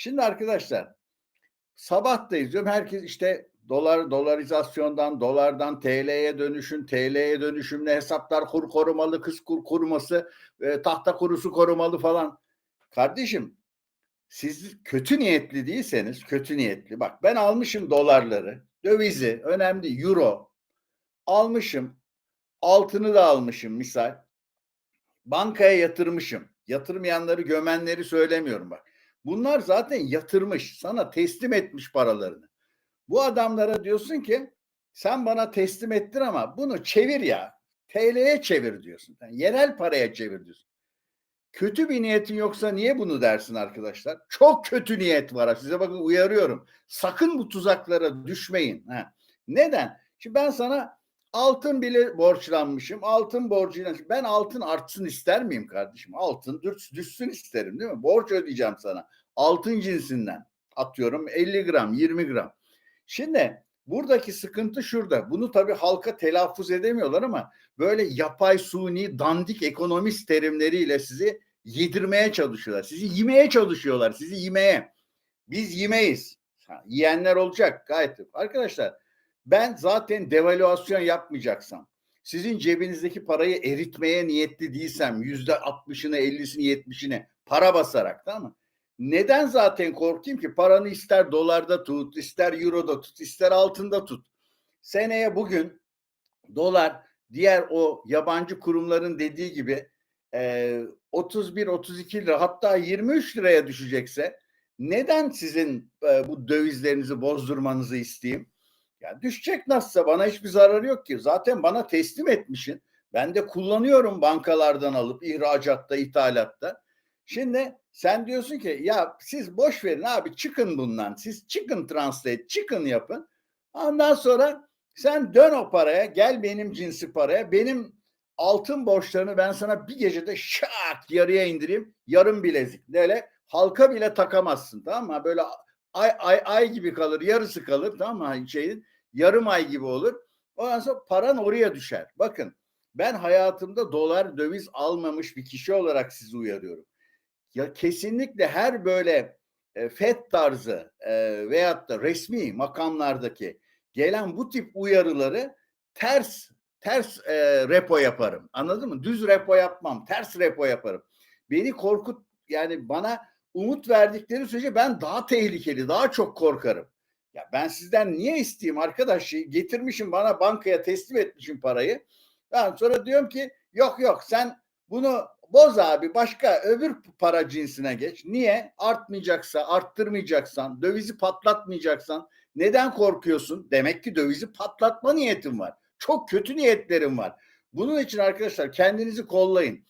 Şimdi arkadaşlar sabah da izliyorum. Herkes işte dolar dolarizasyondan, dolardan TL'ye dönüşün, TL'ye dönüşümle hesaplar kur korumalı, kız kur koruması, e, tahta kurusu korumalı falan. Kardeşim siz kötü niyetli değilseniz, kötü niyetli. Bak ben almışım dolarları, dövizi, önemli euro. Almışım, altını da almışım misal. Bankaya yatırmışım. Yatırmayanları, gömenleri söylemiyorum bak. Bunlar zaten yatırmış, sana teslim etmiş paralarını. Bu adamlara diyorsun ki sen bana teslim ettin ama bunu çevir ya. TL'ye çevir diyorsun. Yani yerel paraya çevir diyorsun. Kötü bir niyetin yoksa niye bunu dersin arkadaşlar? Çok kötü niyet var. Size bakın uyarıyorum. Sakın bu tuzaklara düşmeyin. Ha. Neden? Şimdi ben sana altın bile borçlanmışım. Altın borcuyla ben altın artsın ister miyim kardeşim? Altın düş, düşsün isterim değil mi? Borç ödeyeceğim sana. Altın cinsinden atıyorum 50 gram, 20 gram. Şimdi buradaki sıkıntı şurada. Bunu tabii halka telaffuz edemiyorlar ama böyle yapay suni dandik ekonomist terimleriyle sizi yedirmeye çalışıyorlar. Sizi yemeye çalışıyorlar. Sizi yemeye. Biz yemeyiz. Ha, yiyenler olacak gayet. Arkadaşlar ben zaten devalüasyon yapmayacaksam sizin cebinizdeki parayı eritmeye niyetli değilsem yüzde altmışını, ellisini, yetmişini para basarak tamam mı? Neden zaten korkayım ki? Paranı ister dolarda tut, ister euroda tut, ister altında tut. Seneye bugün dolar diğer o yabancı kurumların dediği gibi e, 31-32 lira hatta 23 liraya düşecekse neden sizin e, bu dövizlerinizi bozdurmanızı isteyeyim? Ya düşecek nasılsa bana hiçbir zararı yok ki. Zaten bana teslim etmişsin. Ben de kullanıyorum bankalardan alıp ihracatta, ithalatta. Şimdi sen diyorsun ki ya siz boş verin abi çıkın bundan. Siz çıkın translate, çıkın yapın. Ondan sonra sen dön o paraya, gel benim cinsi paraya. Benim altın borçlarını ben sana bir gecede şak yarıya indireyim. Yarım bilezik. Böyle halka bile takamazsın tamam mı? Böyle ay ay ay gibi kalır, yarısı kalır tamam mı? Şeyin yarım ay gibi olur. Ondan sonra paran oraya düşer. Bakın ben hayatımda dolar döviz almamış bir kişi olarak sizi uyarıyorum. Ya kesinlikle her böyle e, FED tarzı e, veyahut da resmi makamlardaki gelen bu tip uyarıları ters ters e, repo yaparım. Anladın mı? Düz repo yapmam, ters repo yaparım. Beni korkut yani bana umut verdikleri sürece ben daha tehlikeli, daha çok korkarım. Ya ben sizden niye isteyeyim arkadaş? Getirmişim bana bankaya teslim etmişim parayı. Ben sonra diyorum ki yok yok sen bunu boz abi başka öbür para cinsine geç. Niye? Artmayacaksa, arttırmayacaksan, dövizi patlatmayacaksan neden korkuyorsun? Demek ki dövizi patlatma niyetin var. Çok kötü niyetlerim var. Bunun için arkadaşlar kendinizi kollayın.